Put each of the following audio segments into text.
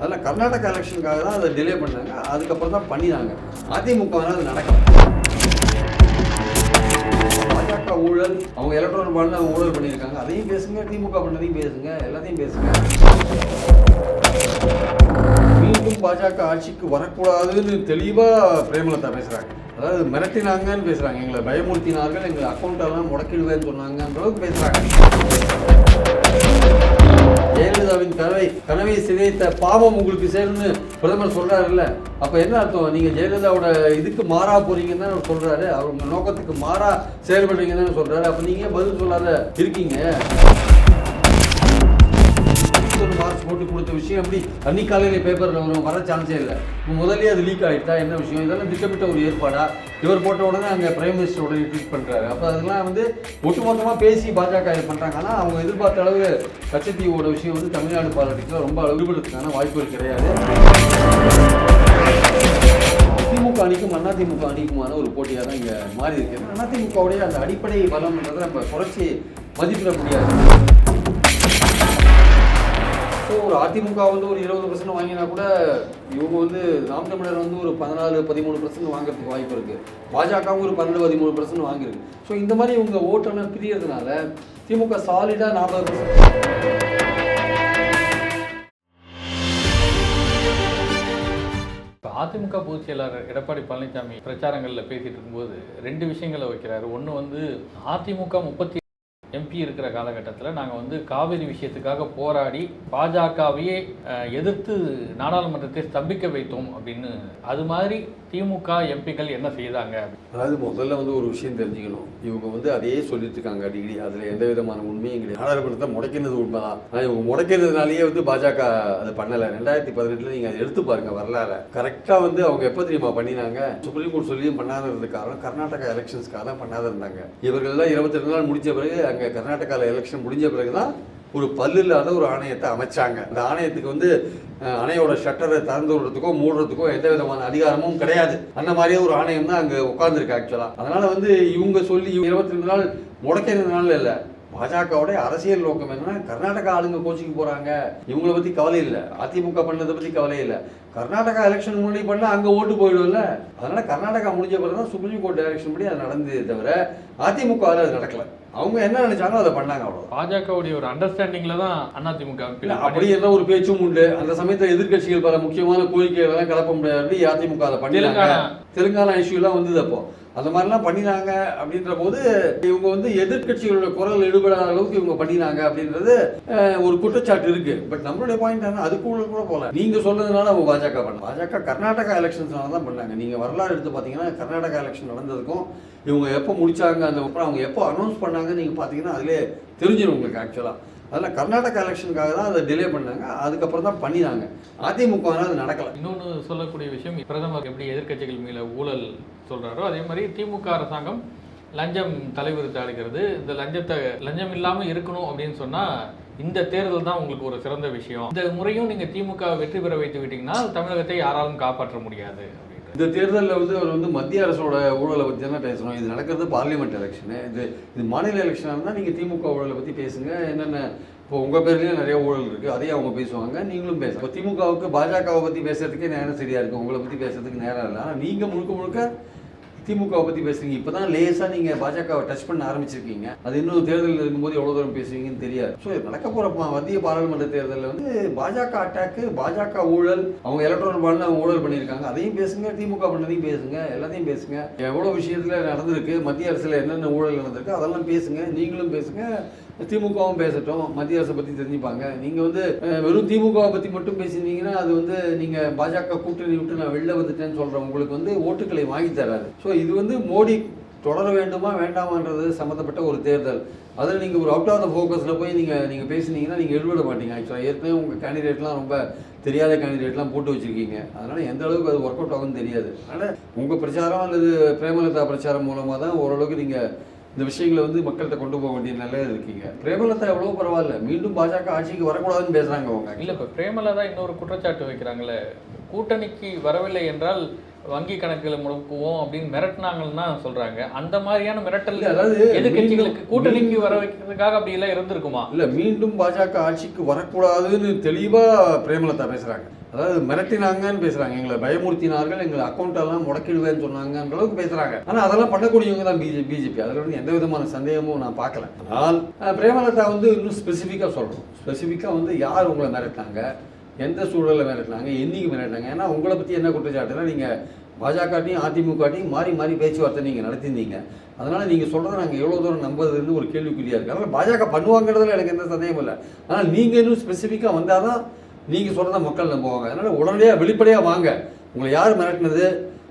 அதில் கர்நாடகா எலெக்ஷனுக்காக தான் அதை டிலே பண்ணாங்க. அதுக்கப்புறம் தான் பண்ணினாங்க. அதிமுக அது நடக்கும் பாஜக ஊழல் அவங்க எலக்ட்ரானிக் பாண்டில் அவங்க ஊழல் பண்ணியிருக்காங்க. அதையும் பேசுங்க திமுக பண்ணதையும் பேசுங்க எல்லாத்தையும் பேசுங்க. மீண்டும் பாஜக ஆட்சிக்கு வரக்கூடாதுன்னு தெளிவாக பிரேமலதா பேசுகிறாங்க அதாவது மிரட்டினாங்கன்னு பேசுகிறாங்க எங்களை பயமுறுத்தினார்கள் எங்களை அக்கௌண்ட்டெல்லாம் முடக்கிடுவேன்னு சொன்னாங்கன்ற அளவுக்கு பேசுகிறாங்க சிதைத்த பாவம் உங்களுக்கு சேரும்னு பிரதமர் சொல்கிறாருல்ல அப்போ என்ன அர்த்தம்? நீங்க ஜெயலலிதாவோட இதுக்கு மாறா போகிறீங்கன்னு தான் அவர் சொல்றாரு. அவர் உங்க நோக்கத்துக்கு மாறா செயல்படுறீங்கன்னு சொல்கிறாரு சொல்றாரு. அப்ப நீங்க பதில் சொல்லாத இருக்கீங்க? போட்டு கொடுத்த விஷயம் எப்படி? அன்னி காலையில் பேப்பரில் வரும் வர சான்ஸே இல்லை. இப்போ அது லீக் ஆகிட்டா என்ன விஷயம்? இதெல்லாம் திட்டமிட்ட ஒரு ஏற்பாடா? இவர் போட்ட உடனே அங்கே பிரைம் மினிஸ்டர் உடனே ட்வீட் பண்ணுறாரு அப்போ அதெல்லாம் வந்து ஒட்டுமொத்தமாக பேசி பாஜக இது பண்ணுறாங்க ஆனால் அவங்க எதிர்பார்த்த அளவு கச்சத்தீவோட விஷயம் வந்து தமிழ்நாடு பாலிடிக்ஸ்ல ரொம்ப விடுபடுறதுக்கான வாய்ப்புகள் கிடையாது. திமுக அணிக்கும் அதிமுக அணிக்குமான ஒரு போட்டியாக தான் இங்கே மாறி இருக்கு. அதிமுகவுடைய அந்த அடிப்படை பலம்ன்றதை நம்ம குறைச்சி மதிப்பிட முடியாது ஒரு அதிமுக வந்து ஒரு இருபது பர்சன்ட் வாங்கினா கூட இவங்க வந்து நாம் தமிழர் வந்து ஒரு பதினாலு பதிமூணு பர்சன்ட் வாங்குறதுக்கு வாய்ப்பு இருக்கு. பாஜகவும் ஒரு பன்னெண்டு பதிமூணு பர்சன்ட் வாங்கியிருக்கு. ஸோ இந்த மாதிரி இவங்க ஓட்டுநர் பிரியறதுனால திமுக சாலிடாக நாற்பது பர்சன்ட் அதிமுக பொதுச் செயலாளர் எடப்பாடி பழனிசாமி பிரச்சாரங்களில் பேசிட்டு இருக்கும்போது ரெண்டு விஷயங்களை வைக்கிறாரு. ஒன்று வந்து அதிமுக முப்பத்தி எம்பி இருக்கிற காலகட்டத்தில் நாங்கள் வந்து காவிரி விஷயத்துக்காக போராடி பாஜகவையே எதிர்த்து நாடாளுமன்றத்தை ஸ்தம்பிக்க வைத்தோம் அப்படின்னு. அது மாதிரி திமுக எம்பிக்கள் என்ன செய்தாங்க? அதாவது முதல்ல வந்து ஒரு விஷயம் தெரிஞ்சுக்கணும். இவங்க வந்து அதையே சொல்லிட்டு இருக்காங்க அடிக்கடி அதில் எந்த விதமான உண்மையும் கிடையாது. நாடாளுமன்றத்தை முடக்கினது உண்மைதான். ஆனா இவங்க முடக்கிறதுனாலேயே வந்து பாஜக அது பண்ணலை. ரெண்டாயிரத்தி பதினெட்டில் நீங்கள் அதை எடுத்து பாருங்க வரலாறு. கரெக்டாக வந்து அவங்க எப்போ தெரியுமா பண்ணினாங்க? சுப்ரீம் கோர்ட் சொல்லியும் பண்ணாத இருந்தது காரணம் கர்நாடகா எலெக்ஷன்ஸ்க்காக தான் பண்ணாத இருந்தாங்க. இவர்கள்லாம் இருபத்தி ரெண்டு நாள் முடிஞ்ச பிறகு அங்க கர்நாடகாவில் எலெக்ஷன் முடிஞ்ச பிறகு தான் ஒரு பல்லு இல்லாத ஒரு ஆணையத்தை அமைச்சாங்க. அந்த ஆணையத்துக்கு வந்து அணையோட ஷட்டரை திறந்து விடுறதுக்கோ மூடுறதுக்கோ எந்த விதமான அதிகாரமும் கிடையாது. அந்த மாதிரியே ஒரு ஆணையம் தான் அங்கே உட்காந்துருக்கு ஆக்சுவலாக அதனால் வந்து இவங்க சொல்லி இருபத்தி ரெண்டு நாள் முடக்கிறதுனால இல்லை பாஜகவுடைய அரசியல் நோக்கம் என்னன்னா கர்நாடகா ஆளுங்க கோச்சிக்கு போறாங்க. இவங்கள பத்தி கவலை இல்லை. அதிமுக பண்ணதை பத்தி கவலை இல்லை. கர்நாடகா எலெக்ஷன் முன்னாடி பண்ணா அங்க ஓட்டு போயிடும்ல. அதனால கர்நாடகா முடிஞ்ச பிறகு தான் சுப்ரீம் கோர்ட் எலெக்ஷன் படி அது நடந்ததே தவிர அதிமுக அது நடக்கல. அவங்க என்ன நினைச்சாங்களோ அதை பண்ணாங்க அவ்வளோ பாஜகவுடைய ஒரு அண்டர்ஸ்டாண்டிங்கில் தான் அதிமுக அப்படி எல்லாம் ஒரு பேச்சும் உண்டு. அந்த சமயத்துல எதிர்க்கட்சிகள் பல முக்கியமான கோரிக்கைகள் எல்லாம் கிளப்ப முடியாது. அதிமுக அதை பண்ணினாங்க தெலுங்கானா. தெலுங்கானா இஷ்யூ எல்லாம் வந்தது அப்போ. அந்த மாதிரிலாம் பண்ணினாங்க அப்படின்ற போது இவங்க வந்து எதிர்கட்சிகளோட குரல் எடுபடாத அளவுக்கு இவங்க பண்ணினாங்க அப்படின்றது ஒரு குற்றச்சாட்டு இருக்கு. பட் நம்மளுடைய பாயிண்ட் என்ன அதுக்குள்ள கூட போகல. நீங்க சொன்னதுனால அவங்க பாஜக பண்ண பாஜக கர்நாடகா எலெக்ஷன்ஸ்னால தான் பண்ணாங்க. நீங்க வரலாறு எடுத்து பாத்தீங்கன்னா கர்நாடகா எலெக்ஷன் நடந்ததுக்கும் இவங்க எப்போ முடிச்சாங்க அந்த அப்புறம் அவங்க எப்போ அனௌன்ஸ் பண்ணாங்க நீங்க பாத்தீங்கன்னா அதிலே தெரிஞ்சிடும் உங்களுக்கு ஆக்சுவலா அதில் கர்நாடகா எலெக்ஷனுக்காக தான் அதை டிலே பண்ணாங்க. அதுக்கப்புறம் தான் பண்ணினாங்க. அதிமுக அது நடக்கல. இன்னொன்று சொல்லக்கூடிய விஷயம் பிரதமர் எப்படி எதிர்க்கட்சிகள் மேலே ஊழல் சொல்கிறாரோ அதே மாதிரி திமுக அரசாங்கம் லஞ்சம் தலைவிரித்து ஆடுகிறது இந்த லஞ்சத்தை லஞ்சம் இல்லாமல் இருக்கணும் அப்படின்னு சொன்னால் இந்த தேர்தல் தான் உங்களுக்கு ஒரு சிறந்த விஷயம். இந்த முறையும் நீங்கள் திமுக வெற்றி பெற வைத்து விட்டீங்கன்னா தமிழகத்தை யாராலும் காப்பாற்ற முடியாது அப்படின்னு. இந்த தேர்தலில் வந்து அவர் வந்து மத்திய அரசோட ஊழலை பற்றி தானே பேசணும் இது நடக்கிறது பார்லிமெண்ட் எலெக்ஷனு இது இது மாநில எலெக்ஷனாக இருந்தால் நீங்கள் திமுக ஊழலை பற்றி பேசுங்க. என்னென்ன இப்போ உங்கள் பேர்லேயும் நிறைய ஊழல் இருக்குது அதையும் அவங்க பேசுவாங்க. நீங்களும் பேச. இப்போ திமுகவுக்கு பாஜகவை பற்றி பேசுறதுக்கே நேரம் சரியாக இருக்கும் உங்களை பற்றி பேசுறதுக்கு நேரம் இல்லை. ஆனால் நீங்கள் முழுக்க முழுக்க திமுகவை பற்றி பேசுறீங்க. இப்போ தான் லேசாக நீங்கள் பாஜகவை டச் பண்ண ஆரம்பிச்சிருக்கீங்க. அது இன்னும் தேர்தலில் இருக்கும்போது எவ்வளோ தூரம் பேசுவீங்கன்னு தெரியாது. ஸோ நடக்க போகிற மத்திய பாராளுமன்ற தேர்தலில் வந்து பாஜக அட்டாக்கு பாஜக ஊழல் அவங்க எலக்ட்ரானிக் பாலில் அவங்க ஊழல் பண்ணியிருக்காங்க. அதையும் பேசுங்க திமுக பண்ணதையும் பேசுங்க எல்லாத்தையும் பேசுங்க. எவ்வளோ விஷயத்தில் நடந்திருக்கு மத்திய அரசில் என்னென்ன ஊழல் நடந்திருக்கு அதெல்லாம் பேசுங்க நீங்களும் பேசுங்க. திமுகவும் பேசட்டும். மத்திய அரசை பற்றி தெரிஞ்சுப்பாங்க. நீங்கள் வந்து வெறும் திமுகவை பற்றி மட்டும் பேசியிருந்தீங்கன்னா அது வந்து நீங்கள் பாஜக கூட்டணி விட்டு நான் வெளில வந்துட்டேன்னு சொல்கிற உங்களுக்கு வந்து ஓட்டுக்களை வாங்கி தராது. ஸோ இது வந்து மோடி தொடர வேண்டுமா வேண்டாமான்றது சம்மந்தப்பட்ட ஒரு தேர்தல். அதில் நீங்கள் ஒரு அவுட் ஆஃப் த ஃபோக்கஸில் போய் நீங்கள் நீங்கள் பேசுனீங்கன்னா நீங்கள் எழுவிட மாட்டீங்க. ஆக்சுவலாக ஏற்கனவே உங்கள் கேண்டிடேட்லாம் ரொம்ப தெரியாத கேண்டிடேட்லாம் போட்டு வச்சுருக்கீங்க. அதனால் எந்த அளவுக்கு அது ஒர்க் அவுட் ஆகும்னு தெரியாது. அதனால் உங்கள் பிரச்சாரம் அல்லது பிரேமலதா பிரச்சாரம் மூலமாக தான் ஓரளவுக்கு நீங்கள் இந்த விஷயங்களை வந்து மக்கள்கிட்ட கொண்டு போக வேண்டிய நிலையில இருக்கீங்க. பிரேமலதா எவ்வளோ பரவாயில்ல. மீண்டும் பாஜக ஆட்சிக்கு வரக்கூடாதுன்னு பேசுகிறாங்க அவங்க. இல்ல இப்ப பிரேமலதா இன்னொரு குற்றச்சாட்டு வைக்கிறாங்களே. கூட்டணிக்கு வரவில்லை என்றால் வங்கி கணக்குகளை முடக்குவோம் அப்படின்னு மிரட்டினாங்கன்னு தான் சொல்றாங்க. அந்த மாதிரியான மிரட்டல் அதாவது எதிர்கட்சிகளுக்கு கூட்டணிக்கு வர வைக்கிறதுக்காக அப்படி எல்லாம் இருந்திருக்குமா? இல்ல மீண்டும் பாஜக ஆட்சிக்கு வரக்கூடாதுன்னு தெளிவா பிரேமலதா பேசுறாங்க. அதாவது மிரட்டினாங்கன்னு பேசுறாங்க. எங்களை பயமுறுத்தினார்கள் எங்களை அக்கௌண்ட் எல்லாம் முடக்கிடுவேன்னு சொன்னாங்கன்ற அளவுக்கு பேசுறாங்க. ஆனா அதெல்லாம் பண்ணக்கூடியவங்க தான் பிஜேபி பிஜேபி அதுல வந்து எந்த விதமான சந்தேகமும் நான் பார்க்கல. ஆனால் பிரேமலதா வந்து இன்னும் ஸ்பெசிஃபிக்கா சொல்லணும் ஸ்பெசிஃபிக்கா வந்து யார் உங்களை மிரட்டினாங்க? எந்த சூழலில் மிரட்டினாங்க என்றைக்கு மிரட்டினாங்க? ஏன்னா உங்களை பற்றி என்ன குற்றச்சாட்டுனா நீங்கள் பாஜகட்டையும் அதிமுகட்டையும் மாறி மாறி பேச்சுவார்த்தை நீங்கள் நடத்திருந்தீங்க அதனால் நீங்கள் சொல்கிறத நாங்கள் எவ்வளோ தூரம் நம்புறதுன்னு ஒரு கேள்விக்குறியாக இருக்குது அதனால் பாஜக பண்ணுவாங்கிறதுல எனக்கு எந்த சந்தேகம் இல்லை. ஆனால் நீங்கள் இன்னும் ஸ்பெசிஃபிக்காக வந்தால் தான் நீங்கள் சொல்கிறத மக்கள் நம்புவாங்க. அதனால் உடனடியாக வெளிப்படையாக வாங்க. உங்களை யார் மிரட்டினது?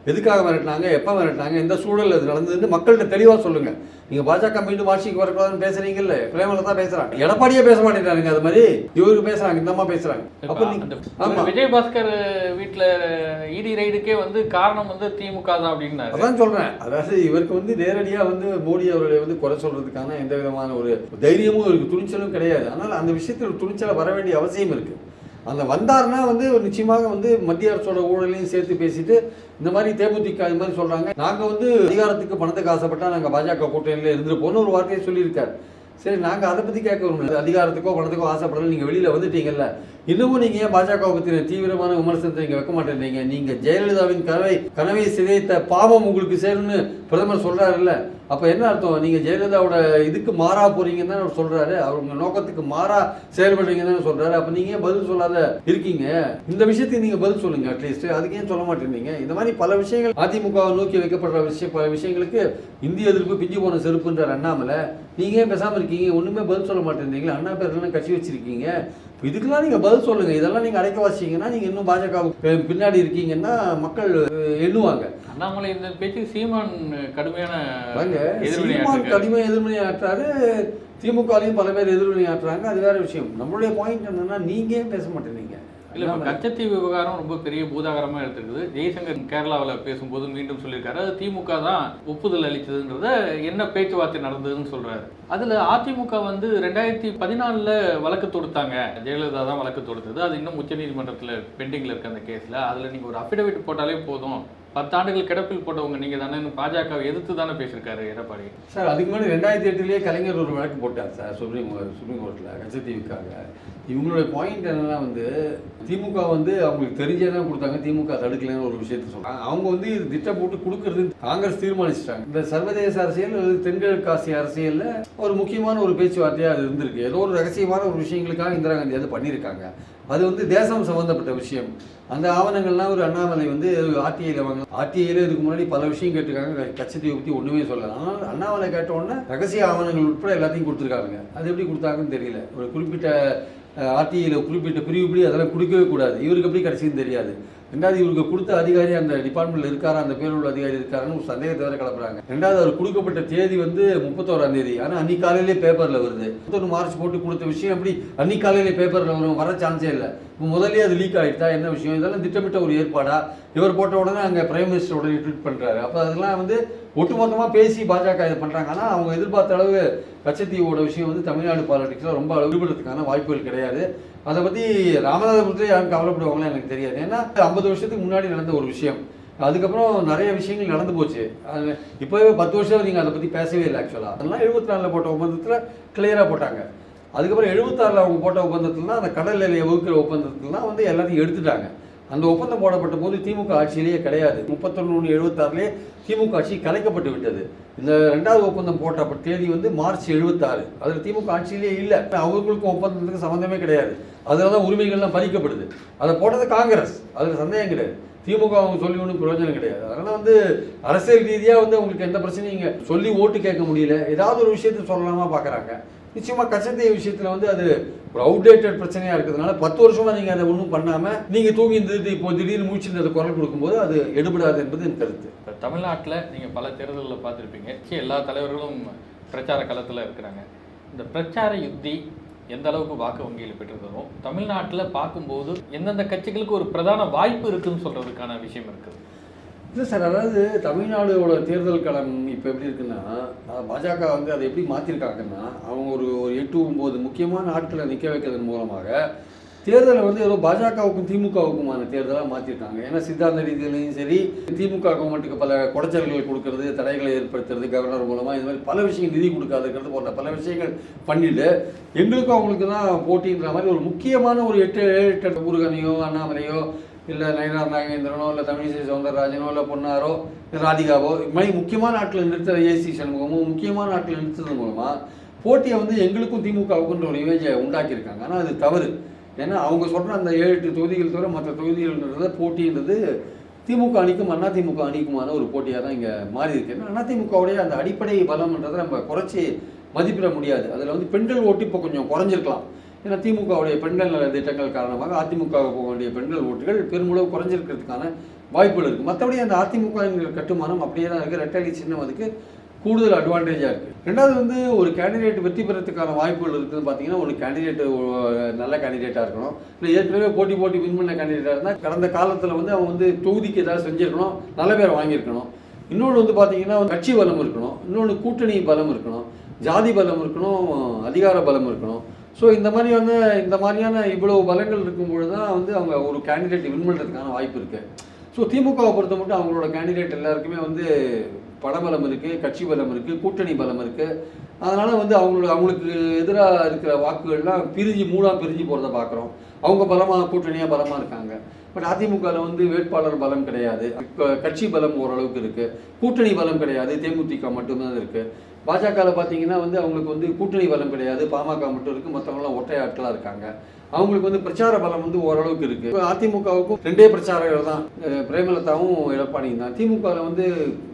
எதுக்காக மிரட்டினாங்க? எப்போ மிரட்டினாங்க? எந்த சூழல் அது நடந்ததுன்னு மக்கள்கிட்ட தெளிவா சொல்லுங்க. நீங்க பாஜக மீண்டும் ஆட்சிக்கு வரக்கூடாதுன்னு பேசுறீங்கல்ல? பிரேமல தான் பேசுறாங்க. எடப்பாடியே பேச மாட்டேங்கிறாங்க அது மாதிரி. இவருக்கு பேசுறாங்க இந்த அம்மா பேசுறாங்க. அப்ப இப்ப நீங்க அந்த ஆமா. விஜயபாஸ்கர் வீட்டுல இடி ரைடுக்கே வந்து காரணம் வந்து திமுக தான் அப்படின்னாரு. அதான் சொல்றேன். அதாவது இவருக்கு வந்து நேரடியா வந்து மோடி அவர்களை வந்து குறை சொல்றதுக்கான எந்த விதமான ஒரு தைரியமும் இருக்கு துணிச்சலும் கிடையாது. ஆனால் அந்த விஷயத்தில் துணிச்சல வர வேண்டிய அவசியம் இருக்கு. அந்த வந்தார்னா வந்து நிச்சயமாக வந்து மத்திய அரசோட ஊழலையும் சேர்த்து பேசிட்டு இந்த மாதிரி தேமுதிக இது மாதிரி சொல்றாங்க. நாங்க வந்து அதிகாரத்துக்கு பணத்துக்கு ஆசைப்பட்டால் நாங்க பாஜக கூட்டணியில இருந்துருப்போம்னு ஒரு வார்த்தையை சொல்லியிருக்காரு. சரி நாங்கள் அதை பற்றி கேட்க விரும்பல. அதிகாரத்துக்கோ பணத்துக்கோ ஆசைப்படல. நீங்கள் வெளியில் வந்துட்டீங்கல்ல. இன்னமும் நீங்கள் ஏன் பாஜக பற்றின தீவிரமான விமர்சனத்தை நீங்கள் வைக்க மாட்டேன்றீங்க? நீங்கள் ஜெயலலிதாவின் கனவை கனவை சிதைத்த பாவம் உங்களுக்கு சேரும்னு பிரதமர் சொல்கிறாருல்ல அப்போ என்ன அர்த்தம்? நீங்கள் ஜெயலலிதாவோட இதுக்கு மாறா போறீங்கன்னு தான் அவர் சொல்றாரு. அவர் நோக்கத்துக்கு மாறா செயல்படுறீங்கன்னு தானே சொல்றாரு. அப்போ நீங்க ஏன் பதில் சொல்லாத இருக்கீங்க? இந்த விஷயத்துக்கு நீங்க பதில் சொல்லுங்க அட்லீஸ்ட் அதுக்கு ஏன் சொல்ல மாட்டேன்றீங்க? இந்த மாதிரி பல விஷயங்கள் அதிமுகவை நோக்கி வைக்கப்படுற விஷயம் பல விஷயங்களுக்கு இந்திய எதிர்ப்பு பிஞ்சு போன செருப்புன்றார் அண்ணாமலை. நீங்க ஏன் இருக்கீங்க? ஒன்றுமே பதில் சொல்ல மாட்டேங்கிறீங்களா அண்ணா பேர்லாம் கட்சி வச்சிருக்கீங்க. இதுக்கெல்லாம் நீங்க பதில் சொல்லுங்க. இதெல்லாம் நீங்க அடைக்க வச்சீங்கன்னா நீங்க இன்னும் பாஜக பின்னாடி இருக்கீங்கன்னா மக்கள் எண்ணுவாங்க. அண்ணாமலை இந்த பேச்சுக்கு சீமான் கடுமையான சீமான் ஆற்றிருக்காரு. கடுமை எதிர்வினை ஆற்றாரு திமுகலையும் பல பேர் எதிர்வினை ஆற்றுறாங்க. அது வேற விஷயம். நம்மளுடைய பாயிண்ட் என்னன்னா நீங்க ஏன் பேச மாட்டேறீங்க இல்லை இப்போ கச்சத்தீவு விவகாரம் ரொம்ப பெரிய பூதாகரமாக எடுத்துருக்குது. ஜெய்சங்கர் கேரளாவில் பேசும்போது மீண்டும் சொல்லியிருக்காரு. அது திமுக தான் ஒப்புதல் அளித்ததுன்றத என்ன பேச்சுவார்த்தை நடந்ததுன்னு சொல்கிறாரு அதில் அதிமுக வந்து ரெண்டாயிரத்தி பதினாலில் வழக்கு தொடுத்தாங்க. ஜெயலலிதா தான் வழக்கு தொடுத்தது. அது இன்னும் உச்சநீதிமன்றத்தில் பெண்டிங்கில் இருக்க அந்த கேஸில் அதில் நீங்கள் ஒரு அஃபிடவிட் போட்டாலே போதும். பத்தாண்டுகள் கிடப்பில் போட்டவங்க நீங்க தானே? பாஜகவை எதிர்த்து தானே பேசியிருக்காரு எடப்பாடி. சார் அதுக்கு முன்னாடி ரெண்டாயிரத்தி எட்டுலேயே கலைஞர் ஒரு வழக்கு போட்டார் சார் சுப்ரீம் சுப்ரீம் கோர்ட்டில் கச்சத்தீவுக்காக இவங்களுடைய பாயிண்ட் என்னன்னா வந்து திமுக வந்து அவங்களுக்கு தெரிஞ்சே தான் கொடுத்தாங்க திமுக தடுக்கலைன்னு ஒரு விஷயத்த சொல்றாங்க. அவங்க வந்து இது திட்டம் போட்டு கொடுக்கறது காங்கிரஸ் தீர்மானிச்சிட்டாங்க. இந்த சர்வதேச அரசியல் அல்லது தென்கிழக்கு ஆசிய அரசியல்ல ஒரு முக்கியமான ஒரு பேச்சுவார்த்தையாக அது இருந்திருக்கு. ஏதோ ஒரு ரகசியமான ஒரு விஷயங்களுக்காக இந்திரா காந்தி அது பண்ணியிருக்காங்க. அது வந்து தேசம் சம்மந்தப்பட்ட விஷயம். அந்த ஆவணங்கள்லாம் ஒரு அண்ணாமலை வந்து ஆர்டிஐல வாங்க ஆர்டிஐல இதுக்கு முன்னாடி பல விஷயம் கேட்டிருக்காங்க. கட்சத்தீவை பற்றி ஒன்றுமே சொல்லல. ஆனால் அண்ணாமலை கேட்ட உடனே ரகசிய ஆவணங்கள் உட்பட எல்லாத்தையும் கொடுத்துருக்காங்க அது எப்படி கொடுத்தாங்கன்னு தெரியல. ஒரு குறிப்பிட்ட ஆர்டிஐயில் குறிப்பிட்ட பிரிவுப்படி அதெல்லாம் கொடுக்கவே கூடாது. இவருக்கு எப்படி கடைசியும் தெரியாது. ரெண்டாவது இவருக்கு கொடுத்த அதிகாரி அந்த டிபார்ட்மெண்ட்டில் இருக்காரா அந்த பேர் உள்ள அதிகாரி இருக்காருன்னு ஒரு சந்தேகத்தை வேறு கிளப்புறாங்க ரெண்டாவது அவர் கொடுக்கப்பட்ட தேதி வந்து முப்பத்தோராம் தேதி. ஆனால் அன்னைக்கு காலையிலே பேப்பரில் வருது. முப்பத்தொன்று மார்ச் போட்டு கொடுத்த விஷயம் எப்படி அன்னைக்கு காலையிலே பேப்பரில் வரும்? வர சான்ஸே இல்லை. இப்போ முதல்லயே அது லீக் ஆகிட்டா என்ன விஷயம்? இதெல்லாம் திட்டமிட்ட ஒரு ஏற்பாடாக இவர் போட்ட உடனே அங்கே பிரைம் மினிஸ்டர் உடனே ட்வீட் பண்ணுறாரு அப்போ அதெல்லாம் வந்து ஒட்டுமொத்தமாக பேசி பாஜக இது பண்ணுறாங்க ஆனால் அவங்க எதிர்பார்த்த அளவு கச்சத்தீவோட விஷயம் வந்து தமிழ்நாடு பாலிடிக்ஸில் ரொம்ப விடுபடுறதுக்கான வாய்ப்புகள் கிடையாது. அதை பற்றி ராமநாதபுரத்துல யாரும் கவலைப்படுவாங்களா எனக்கு தெரியாது. ஏன்னா ஐம்பது வருஷத்துக்கு முன்னாடி நடந்த ஒரு விஷயம். அதுக்கப்புறம் நிறைய விஷயங்கள் நடந்து போச்சு. அது இப்போவே பத்து வருஷம் நீங்கள் அதை பற்றி பேசவே இல்லை ஆக்சுவலாக அதெல்லாம் எழுபத்தி நாலில் போட்ட ஒப்பந்தத்தில் கிளியராக போட்டாங்க. அதுக்கப்புறம் எழுபத்தாறில் அவங்க போட்ட ஒப்பந்தத்தில் அந்த கடல் எல்லையை வகுக்கிற ஒப்பந்தத்துலாம் வந்து எல்லாத்தையும் எடுத்துட்டாங்க. அந்த ஒப்பந்தம் போடப்பட்ட போது திமுக ஆட்சியிலேயே கிடையாது. முப்பத்தொன்னு எழுபத்தாறுலேயே திமுக ஆட்சி கலைக்கப்பட்டு விட்டது. இந்த ரெண்டாவது ஒப்பந்தம் போட்ட தேதி வந்து மார்ச் எழுபத்தாறு அதில் திமுக ஆட்சியிலேயே இல்லை. அவங்களுக்கும் ஒப்பந்தத்துக்கு சம்மந்தமே கிடையாது. அதில் தான் உரிமைகள்லாம் பறிக்கப்படுது. அதை போட்டது காங்கிரஸ். அதில் சந்தேகம் கிடையாது. திமுக அவங்க சொல்லி ஒன்றும் பிரயோஜனம் கிடையாது. அதனால வந்து அரசியல் ரீதியாக வந்து அவங்களுக்கு எந்த பிரச்சனையும் இங்கே சொல்லி ஓட்டு கேட்க முடியல. ஏதாவது ஒரு விஷயத்த சொல்லலாமா பார்க்குறாங்க நிச்சயமாக கச்சத்தீவு விஷயத்தில் வந்து அது ஒரு அவுடேட்டட் பிரச்சனையாக இருக்கிறதுனால பத்து வருஷமாக நீங்கள் அதை ஒன்றும் பண்ணாமல் நீங்கள் தூங்கி இருந்தது இப்போ திடீர்னு மூச்சு அதை குரல் கொடுக்கும்போது அது எடுபடாது என்பது என் கருத்து. இப்போ தமிழ்நாட்டில் நீங்கள் பல தேர்தலில் பார்த்துருப்பீங்க. எல்லா தலைவர்களும் பிரச்சார களத்தில் இருக்கிறாங்க. இந்த பிரச்சார யுக்தி எந்த அளவுக்கு வாக்கு வங்கியில் பெற்றிருக்கிறோம் தமிழ்நாட்டில் பார்க்கும்போது எந்தெந்த கட்சிகளுக்கு ஒரு பிரதான வாய்ப்பு இருக்குன்னு சொல்கிறதுக்கான விஷயம் இருக்குது. இல்லை சார் அதாவது தமிழ்நாடோட தேர்தல் களம் இப்போ எப்படி இருக்குன்னா பாஜக வந்து அதை எப்படி மாற்றிருக்காங்கன்னா அவங்க ஒரு ஒரு எட்டு ஒம்பது முக்கியமான ஆட்களை நிற்க வைக்கிறதன் மூலமாக தேர்தலை வந்து ஏதோ பாஜகவுக்கும் திமுகவுக்குமான தேர்தலாக மாற்றிருக்காங்க ஏன்னா சித்தாந்த ரீதியிலையும் சரி திமுக கவர்மெண்ட்டுக்கு பல குடைச்சல்கள் கொடுக்கறது தடைகளை ஏற்படுத்துறது கவர்னர் மூலமாக இந்த மாதிரி பல விஷயங்கள் நிதி கொடுக்காது இருக்கிறது போன்ற பல விஷயங்கள் பண்ணிட்டு எங்களுக்கும் அவங்களுக்கு தான் போட்டின்ற மாதிரி ஒரு முக்கியமான ஒரு எட்டு ஏழு எட்டு முருகனையோ அண்ணாமலையோ இல்லை நயனார் நாகேந்திரனோ இல்லை தமிழிசை சவுந்தரராஜனோ இல்லை பொன்னாரோ இல்லை ராதிகாவோ இது மாதிரி முக்கியமான நாட்டில் நிறுத்துகிற ஏசி சண்முகமோ முக்கியமான நாட்டில் நிறுத்துறது மூலமாக போட்டியை வந்து எங்களுக்கும் திமுகவுக்குன்ற ஒரு இமேஜை உண்டாக்கியிருக்காங்க. ஆனால் அது தவறு. ஏன்னா அவங்க சொல்கிற அந்த ஏழு எட்டு தொகுதிகள் தவிர மற்ற தொகுதிகள்ன்றத போட்டின்றது திமுக அணிக்கும் அதிமுக அணிக்குமான ஒரு போட்டியாக தான் இங்கே மாறி இருக்கு ஏன்னா அதிமுகவுடைய அந்த அடிப்படை பலம்ன்றதை நம்ம குறைச்சி மதிப்பிட முடியாது. அதில் வந்து பெண்கள் ஓட்டு இப்போ கொஞ்சம் குறைஞ்சிருக்கலாம். ஏன்னா திமுகவுடைய பெண்கள் நல திட்டங்கள் காரணமாக அதிமுக போக வேண்டிய பெண்கள் ஓட்டுகள் பெருமளவு குறைஞ்சிருக்கிறதுக்கான வாய்ப்புகள் இருக்குது மற்றபடி அந்த அதிமுக கட்டுமானம் அப்படியே தான் இருக்குது ரெட்டலி சின்னம் அதுக்கு கூடுதல் அட்வான்டேஜாக இருக்குது ரெண்டாவது வந்து ஒரு கேண்டிடேட் வெற்றி பெறத்துக்கான வாய்ப்புகள் இருக்குதுன்னு பார்த்தீங்கன்னா ஒரு கேண்டிடேட் நல்ல கேண்டிடேட்டாக இருக்கணும். இல்லை ஏற்கனவே போட்டி போட்டி வின் பண்ண கேண்டிடேட்டாக இருந்தால் கடந்த காலத்தில் வந்து அவன் வந்து தொகுதிக்கு ஏதாவது செஞ்சிருக்கணும் நல்ல பேர் வாங்கியிருக்கணும். இன்னொன்று வந்து பார்த்தீங்கன்னா கட்சி பலம் இருக்கணும். இன்னொன்று கூட்டணி பலம் இருக்கணும். ஜாதி பலம் இருக்கணும் அதிகார பலம் இருக்கணும். ஸோ இந்த மாதிரி வந்து இந்த மாதிரியான இவ்வளோ பலங்கள் இருக்கும்பொழுது தான் வந்து அவங்க ஒரு கேண்டிடேட் வின் பண்ணுறதுக்கான வாய்ப்பு இருக்குது ஸோ திமுகவை பொறுத்த மட்டும் அவங்களோட கேண்டிடேட் எல்லாருக்குமே வந்து படபலம் இருக்குது கட்சி பலம் இருக்குது கூட்டணி பலம் இருக்குது அதனால் வந்து அவங்களோட அவங்களுக்கு எதிராக இருக்கிற வாக்குகள்லாம் பிரிஞ்சு மூணாக பிரிஞ்சு போகிறத பார்க்குறோம். அவங்க பலமாக கூட்டணியாக பலமாக இருக்காங்க. பட் அதிமுகவில் வந்து வேட்பாளர் பலம் கிடையாது. கட்சி பலம் ஓரளவுக்கு இருக்குது கூட்டணி பலம் கிடையாது. தேமுதிக மட்டும்தான் இருக்குது பாஜகவில் பார்த்தீங்கன்னா வந்து அவங்களுக்கு வந்து கூட்டணி பலம் கிடையாது. பாமக மட்டும் இருக்குது மற்றவங்களாம் ஒற்றை ஆட்களாக இருக்காங்க. அவங்களுக்கு வந்து பிரச்சார பலம் வந்து ஓரளவுக்கு இருக்குது இப்போ அதிமுகவுக்கும் ரெண்டே பிரச்சாரங்கள் தான். பிரேமலதாவும் எடப்பாடியும் தான். திமுகவில் வந்து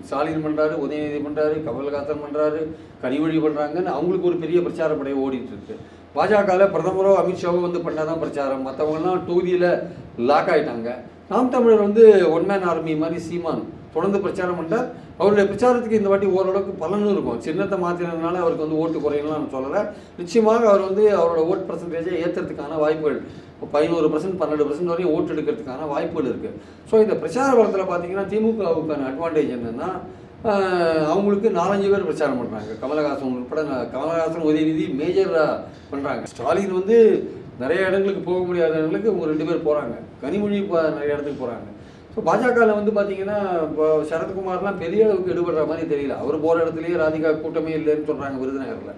ஸ்டாலின் பண்ணுறாரு உதயநிதி பண்ணுறாரு கமல்ஹாசன் பண்ணுறாரு கனிமொழி பண்ணுறாங்கன்னு அவங்களுக்கு ஒரு பெரிய பிரச்சார படையை ஓடிட்டு இருக்கு. பாஜகவில் பிரதமரோ அமித்ஷாவோ வந்து பண்ணாதான் பிரச்சாரம். மற்றவங்கலாம் தொகுதியில் லாக் ஆயிட்டாங்க. நாம் தமிழர் வந்து ஒன் மேன் ஆர்மி மாதிரி சீமான். தொடர்ந்து பிரச்சாரம் பண்ணார் அவருடைய பிரச்சாரத்துக்கு இந்த வாட்டி ஓரளவுக்கு பலனும் இருக்கும். சின்னத்தை மாற்றினதுனால அவருக்கு வந்து ஓட்டு குறையலாம் நான் சொல்லலை. நிச்சயமாக அவர் வந்து அவரோட ஓட் பர்சன்டேஜை ஏற்றுறதுக்கான வாய்ப்புகள் பதினோரு பர்சன்ட் பன்னெண்டு பர்சன்ட் வரையும் ஓட்டு எடுக்கிறதுக்கான வாய்ப்புகள் இருக்குது ஸோ இந்த பிரச்சார பலத்தில் பார்த்தீங்கன்னா திமுகவுக்கான அட்வான்டேஜ் என்னென்னா அவங்களுக்கு நாலஞ்சு பேர் பிரச்சாரம் பண்ணுறாங்க கமலஹாசன் உட்பட கமலஹாசன் உதயநிதி மேஜராக பண்ணுறாங்க ஸ்டாலின் வந்து நிறைய இடங்களுக்கு போக முடியாத இடங்களுக்கு இவங்க ரெண்டு பேர் போகிறாங்க கனிமொழி இப்போ நிறைய இடத்துக்கு போகிறாங்க ஸோ பாஜகவில் வந்து பார்த்தீங்கன்னா இப்போ சரத்குமார்லாம் பெரிய அளவுக்கு எடுபடுற மாதிரி தெரியல. அவர் போகிற இடத்துலயே ராதிகா கூட்டமே இல்லைன்னு சொல்கிறாங்க விருதுநகரில்.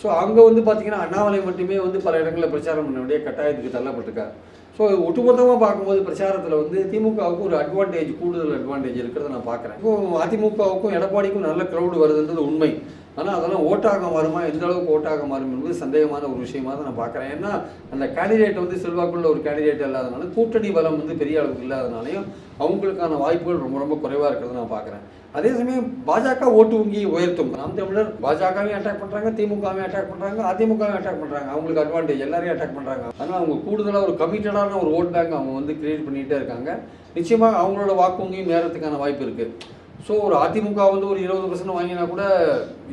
ஸோ அங்கே வந்து பார்த்தீங்கன்னா அண்ணாமலை மட்டுமே வந்து பல இடங்களில் பிரச்சாரம் பண்ண வேண்டிய கட்டாயத்துக்கு தள்ளப்பட்டிருக்கார். ஸோ ஒட்டுமொத்தமாக பார்க்கும்போது பிரச்சாரத்தில் வந்து திமுகவுக்கு ஒரு அட்வான்டேஜ் கூடுதல் அட்வான்டேஜ் இருக்கிறத நான் பார்க்குறேன். இப்போ அதிமுகவுக்கும் எடப்பாடிக்கும் நல்ல க்ரௌடு வருதுன்றது உண்மை. ஆனால் அதெல்லாம் ஓட்டாக மாறுமா எந்த அளவுக்கு ஓட்டாக மாறும் என்பது சந்தேகமான ஒரு விஷயமா தான் நான் பார்க்குறேன். ஏன்னா அந்த கேண்டிடேட் வந்து செல்வாக்குள்ள ஒரு கேண்டிடேட் இல்லாதனால கூட்டணி பலம் வந்து பெரிய அளவுக்கு இல்லாதனாலையும் அவங்களுக்கான வாய்ப்புகள் ரொம்ப ரொம்ப குறைவாக இருக்கிறத நான் பார்க்குறேன். அதே சமயம் பாஜக ஓட்டு வங்கி உயர்த்தும். நாம் தமிழர் பாஜகவையும் அட்டாக் பண்ணுறாங்க திமுகவையும் அட்டாக் பண்ணுறாங்க அதிமுகவையும் அட்டாக் பண்ணுறாங்க அவங்களுக்கு அட்வான்டேஜ் எல்லாரையும் அட்டாக் பண்ணுறாங்க அதனால் அவங்க கூடுதலாக ஒரு கமிட்டடான ஒரு ஓட் பேங்க் அவங்க வந்து கிரியேட் பண்ணிகிட்டே இருக்காங்க. நிச்சயமாக அவங்களோட வாக்கு வங்கியும் நேரத்துக்கான வாய்ப்பு இருக்குது ஸோ ஒரு அதிமுக வந்து ஒரு இருபது பர்சன்ட் வாங்கினா கூட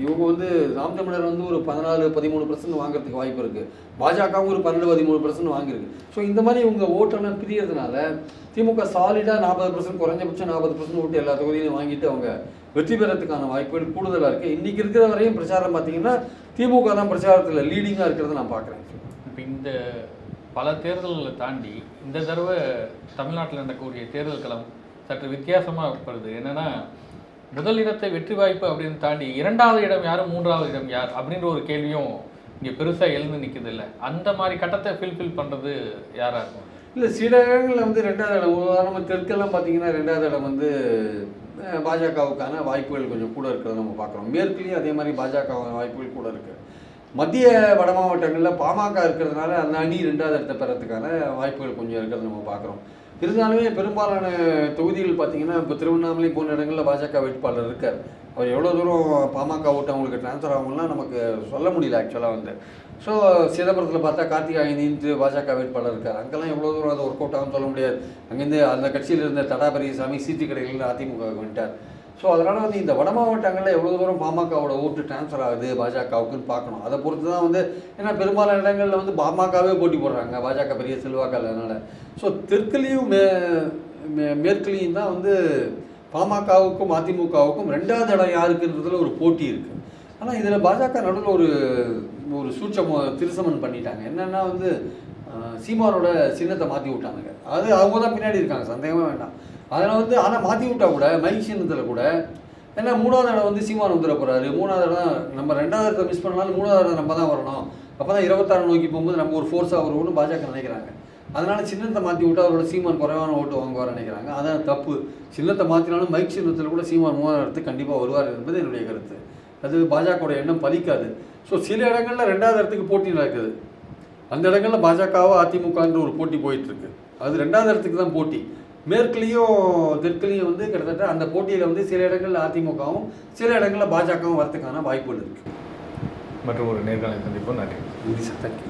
இவங்க வந்து நாம் தமிழர் வந்து ஒரு பதினாலு பதிமூணு பர்சன்ட் வாங்குறதுக்கு வாய்ப்பு இருக்குது பாஜகவும் ஒரு பன்னெண்டு பதிமூணு பர்சன்ட் வாங்கியிருக்கு. ஸோ இந்த மாதிரி இவங்க ஓட்டெல்லாம் பிரியறதுனால திமுக சாலிடாக நாற்பது பர்சன்ட் குறைஞ்சபட்சம் நாற்பது பர்சன்ட் ஓட்டு எல்லா தொகுதியிலையும் வாங்கிட்டு அவங்க வெற்றி பெறத்துக்கான வாய்ப்புகள் கூடுதலாக இருக்குது இன்றைக்கி இருக்கிற வரையும் பிரச்சாரம் பார்த்தீங்கன்னா திமுக தான் பிரச்சாரத்தில் லீடிங்காக இருக்கிறத நான் பார்க்குறேன் இப்போ இந்த பல தேர்தல்களை தாண்டி இந்த தடவை தமிழ்நாட்டில் நடக்கக்கூடிய தேர்தல் களம் சற்று வித்தியாசமாக படுது. என்னன்னா முதல் இடத்தை வெற்றி வாய்ப்பு அப்படின்னு தாண்டி இரண்டாவது இடம் யார் மூன்றாவது இடம் யார் அப்படின்ற ஒரு கேள்வியும் இங்கே பெருசாக எழுந்து நிற்குது இல்லை அந்த மாதிரி கட்டத்தை ஃபில்ஃபில் பண்ணுறது யாராக இருக்கும் இல்லை சில இடங்களில் வந்து ரெண்டாவது இடம் உதாரணமாக தெற்கெல்லாம் பார்த்தீங்கன்னா ரெண்டாவது இடம் வந்து பாஜகவுக்கான வாய்ப்புகள் கொஞ்சம் கூட இருக்கிறத நம்ம பார்க்குறோம் மேற்குலேயும் அதே மாதிரி பாஜக வாய்ப்புகள் கூட இருக்குது மத்திய வட மாவட்டங்களில் பாமக இருக்கிறதுனால அந்த அணி ரெண்டாவது இடத்தை பெறத்துக்கான வாய்ப்புகள் கொஞ்சம் இருக்கிறத நம்ம பார்க்குறோம் இருந்தாலுமே பெரும்பாலான தொகுதிகள் பார்த்தீங்கன்னா இப்போ திருவண்ணாமலை போன இடங்களில் பாஜக வேட்பாளர் இருக்கார். அவர் எவ்வளோ தூரம் பாமக ஓட்டு அவங்களுக்கு ட்ரான்ஸ்ஃபர் ஆகும்லாம் நமக்கு சொல்ல முடியல ஆக்சுவலாக வந்து. ஸோ சிதம்பரத்தில் பார்த்தா கார்த்திகாயினின்ட்டு பாஜக வேட்பாளர் இருக்கார். அங்கெல்லாம் எவ்வளோ தூரம் அது ஒர்க் அவுட் ஆகும்னு சொல்ல முடியாது. அங்கேருந்து அந்த கட்சியில் இருந்த தடா பெரியசாமி சீட்டு கடைகள்னு அதிமுக வந்துட்டார். ஸோ அதனால் வந்து இந்த வட மாவட்டங்களில் எவ்வளோ தூரம் பாமகவோட ஓட்டு ட்ரான்ஸ்ஃபர் ஆகுது பாஜகவுக்குன்னு பார்க்கணும். அதை பொறுத்து தான் வந்து ஏன்னா பெரும்பாலான இடங்களில் வந்து பாமகவே போட்டி போடுறாங்க பாஜக பெரிய செல்வாக்கால் அதனால். ஸோ தெற்குலேயும் மே மே- மேற்குலேயும் தான் வந்து பாமகவுக்கும் அதிமுகவுக்கும் ரெண்டாவது இடம் யாருக்குன்றதுல ஒரு போட்டி இருக்குது ஆனால் இதில் பாஜக நடுவில் ஒரு ஒரு சூட்சம திருசமன் பண்ணிட்டாங்க. என்னென்னா வந்து சீமானோட சின்னத்தை மாற்றி விட்டாங்க. அது அவங்க தான் பின்னாடி இருக்காங்க சந்தேகமே வேண்டாம். அதில் வந்து ஆனால் மாற்றி விட்டால் கூட மைக் கூட ஏன்னா மூணாவது இடம் வந்து சீமான் வந்துட போகிறாரு மூணாவது இடம் நம்ம ரெண்டாவது இடத்த மிஸ் பண்ணாலும் மூணாவது இடம் நம்ம தான் வரணும். அப்போ தான் இருபத்தாறு நோக்கி போகும்போது நம்ம ஒரு ஃபோர்ஸாக வருவோம்னு பாஜக நினைக்கிறாங்க. அதனால சின்னத்தை மாற்றி விட்டு அவரோட சீமான் குறைவான ஓட்டு வாங்குவார் நினைக்கிறாங்க. அதான் தப்பு. சின்னத்தை மாற்றினாலும் மைக் சின்னத்தில் கூட சீமான் மூணாவது இடத்துக்கு கண்டிப்பாக வருவார் என்பது என்னுடைய கருத்து. அது பாஜகவோட எண்ணம் பலிக்காது. ஸோ சில இடங்களில் ரெண்டாவது இடத்துக்கு போட்டி நடக்குது. அந்த இடங்களில் பாஜகவோ அதிமுகன்ற ஒரு போட்டி போயிட்டுருக்கு அது ரெண்டாவது இடத்துக்கு தான் போட்டி. மேற்குலேயும் தெற்குலேயும் வந்து கிட்டத்தட்ட அந்த போட்டியில் வந்து சில இடங்களில் அதிமுகவும் சில இடங்களில் பாஜகவும் வரதுக்கான வாய்ப்புகள் இருக்குது மற்றும் ஒரு நேர்காணல் சந்திப்போம். நன்றி. தேங்க்யூ